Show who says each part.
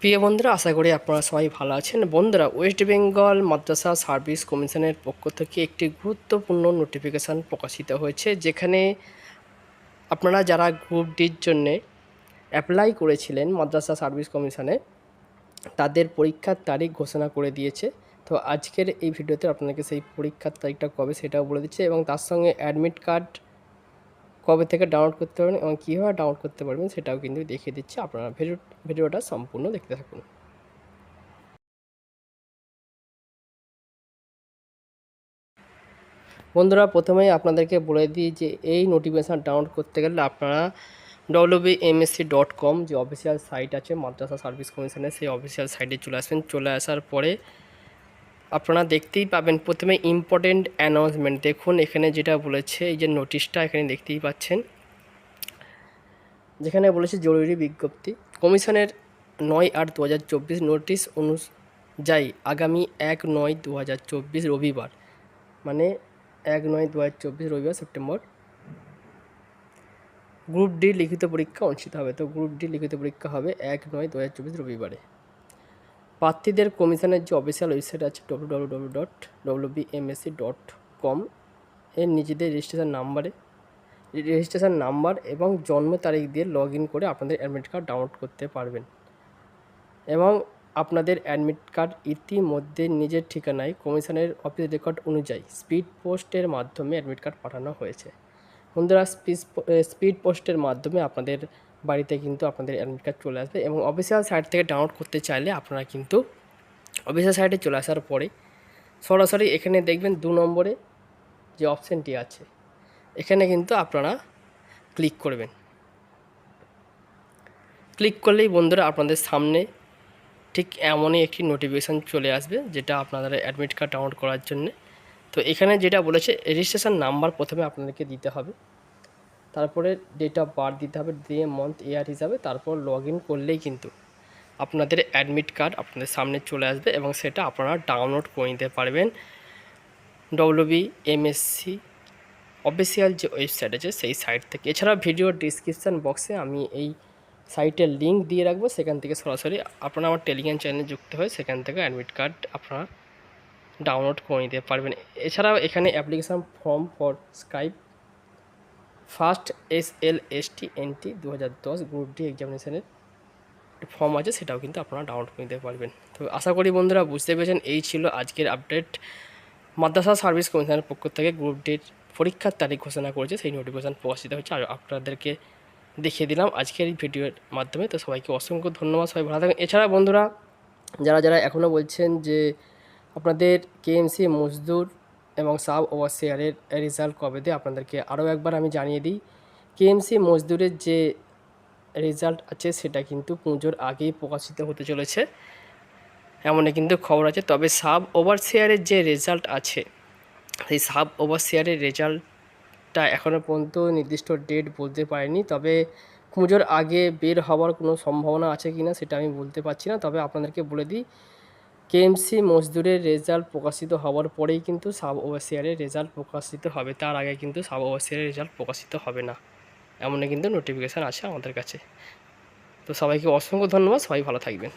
Speaker 1: প্রিয় বন্ধুরা, আশা করি আপনারা সবাই ভালো আছেন। বন্ধুরা ওয়েস্ট বেঙ্গল মাদ্রাসা সার্ভিস কমিশনের পক্ষ থেকে একটি গুরুত্বপূর্ণ নোটিফিকেশান প্রকাশিত হয়েছে, যেখানে আপনারা যারা গ্রুপ ডির জন্যে অ্যাপ্লাই করেছিলেন মাদ্রাসা সার্ভিস কমিশনে তাদের পরীক্ষার তারিখ ঘোষণা করে দিয়েছে। তো আজকের এই ভিডিওতে আপনাকে সেই পরীক্ষার তারিখটা কবে সেটাও বলে দিচ্ছে এবং তার সঙ্গে অ্যাডমিট কার্ড কবে থেকে ডাউনলোড করতে পারবেন এবং কীভাবে ডাউনলোড করতে পারবেন সেটাও কিন্তু দেখিয়ে দিচ্ছি। আপনারা ভিডিও, ভিডিওটা সম্পূর্ণ দেখতে থাকুন। বন্ধুরা, প্রথমেই আপনাদেরকে বলে দিই যে এই নোটিফিকেশান ডাউনলোড করতে গেলে আপনারা ডব্লিউবি এমএসসি ডট কম যে অফিসিয়াল সাইট আছে, মাদ্রাসা সার্ভিস কমিশনের সেই অফিসিয়াল সাইটে চলে আসবেন। চলে আসার পরে আপনারা দেখতেই পাবেন প্রথমে ইম্পর্টেন্ট অ্যানাউন্সমেন্ট দেখুন, এখানে যেটা বলেছে, এই যে নোটিশটা এখানে দেখতেই পাচ্ছেন। যেখানে বলেছে জরুরি বিজ্ঞপ্তি। কমিশনের নয় আট দু হাজার চব্বিশ নোটিশ অনুযায়ী আগামী এক নয় দু হাজার চব্বিশ রবিবার মানে এক নয় দু হাজার চব্বিশ রবিবার সেপ্টেম্বর। গ্রুপ ডি লিখিত পরীক্ষা অনুষ্ঠিত হবে। তো গ্রুপ ডি লিখিত পরীক্ষা হবে এক নয় দু হাজার চব্বিশ রবিবারে। প্রার্থীদের কমিশনের যে অফিসিয়াল ওয়েবসাইট আছে ডব্লু ডব্লু ডট কম এর নিজেদের রেজিস্ট্রেশন নাম্বারে রেজিস্ট্রেশন নাম্বার এবং জন্ম তারিখ দিয়ে লগ ইন করে আপনাদের অ্যাডমিট কার্ড ডাউনলোড করতে পারবেন। এবং আপনাদের অ্যাডমিট কার্ড ইতিমধ্যে নিজের ঠিকানায় কমিশনের অফিস রেকর্ড অনুযায়ী স্পিড পোস্টের মাধ্যমে অ্যাডমিট কার্ড পাঠানো হয়েছে। বন্ধুরা স্পিড স্পিড পোস্টের মাধ্যমে আপনাদের বাড়িতে কিন্তু আপনাদের অ্যাডমিট কার্ড চলে আসবে এবং অফিসিয়াল সাইট থেকে ডাউনলোড করতে চাইলে আপনারা কিন্তু অফিসিয়াল সাইটে চলে আসার পরে সরাসরি এখানে দেখবেন দু নম্বরে যে অপশানটি আছে, এখানে কিন্তু আপনারা ক্লিক করবেন। ক্লিক করলেই বন্ধুরা আপনাদের সামনে ঠিক এমনই একটি নোটিফিকেশান চলে আসবে যেটা আপনাদের অ্যাডমিট কার্ড ডাউনলোড করার জন্যে। তো এখানে যেটা বলেছে রেজিস্ট্রেশন নাম্বার প্রথমে আপনাদেরকে দিতে হবে। তারপরে ডেট অফ বার্থ দিতে হবে দিয়ে মান্থ ইয়ার হিসাবে, তারপর লগ ইন করলেই কিন্তু আপনাদের অ্যাডমিট কার্ড আপনাদের সামনে চলে আসবে এবং সেটা আপনারা ডাউনলোড করে নিতে পারবেন। ডব্লিউবি এমএসসি অফিসিয়াল যে ওয়েবসাইট আছে, সেই সাইট থেকে। এছাড়া ভিডিও ডিসক্রিপশান বক্সে আমি এই সাইটের লিঙ্ক দিয়ে রাখব, সেখান থেকে সরাসরি আপনারা আমার টেলিগ্রাম চ্যানেলে যুক্ত হয়ে সেখান থেকে অ্যাডমিট কার্ড আপনারা ডাউনলোড করে নিতে পারবেন। এছাড়াও এখানে application form for Skype first S L S T N T দু হাজার দশ গ্রুপ ডি এক্সামিনেশনের ফর্ম আছে, সেটাও কিন্তু আপনারা ডাউনলোড নিতে পারবেন। তো আশা করি বন্ধুরা বুঝতে পেরেছেন, এই ছিল আজকের আপডেট মাদ্রাসা সার্ভিস কমিশনের পক্ষ থেকে গ্রুপ ডির পরীক্ষার তারিখ ঘোষণা করেছে, সেই নোটিফিকেশান প্রকাশিত হচ্ছে আর আপনাদেরকে দেখিয়ে দিলাম আজকের এই ভিডিওর মাধ্যমে। তো সবাইকে অসংখ্য ধন্যবাদ, সবাই ভালো থাকবেন। এছাড়া বন্ধুরা, যারা যারা এখনও বলছেন যে আপনাদের কেএমসি মজদুর এবং সাব ওভারসিয়ারের রেজাল্ট কবে দেয় আপনাদেরকে আরও একবার আমি জানিয়ে দিই। কেএমসি মজদুরের যে রেজাল্ট আছে সেটা কিন্তু পুজোর আগেই প্রকাশিত হতে চলেছে। এমনই কিন্তু খবর আছে। তবে সাব ওভারসিয়ারের যে রেজাল্ট আছে, সেই সাব ওভারসিয়ারের রেজাল্টটা এখনও পর্যন্ত নির্দিষ্ট ডেট বলতে পারেনি। তবে পুজোর আগে বের হওয়ার কোনো সম্ভাবনা আছে কি না সেটা আমি বলতে পারছি না। তবে আপনাদেরকে বলে দিই কেএমসি মজদুরের রেজাল্ট প্রকাশিত হওয়ার পরেই কিন্তু সাব ওভারসিয়ারের রেজাল্ট প্রকাশিত হবে। তার আগে কিন্তু সাব ওভারসিয়ারের রেজাল্ট প্রকাশিত হবে না। এমনই কিন্তু নোটিফিকেশান আছে আমাদের কাছে। তো সবাইকে অসংখ্য ধন্যবাদ। সবাই ভালো থাকবেন।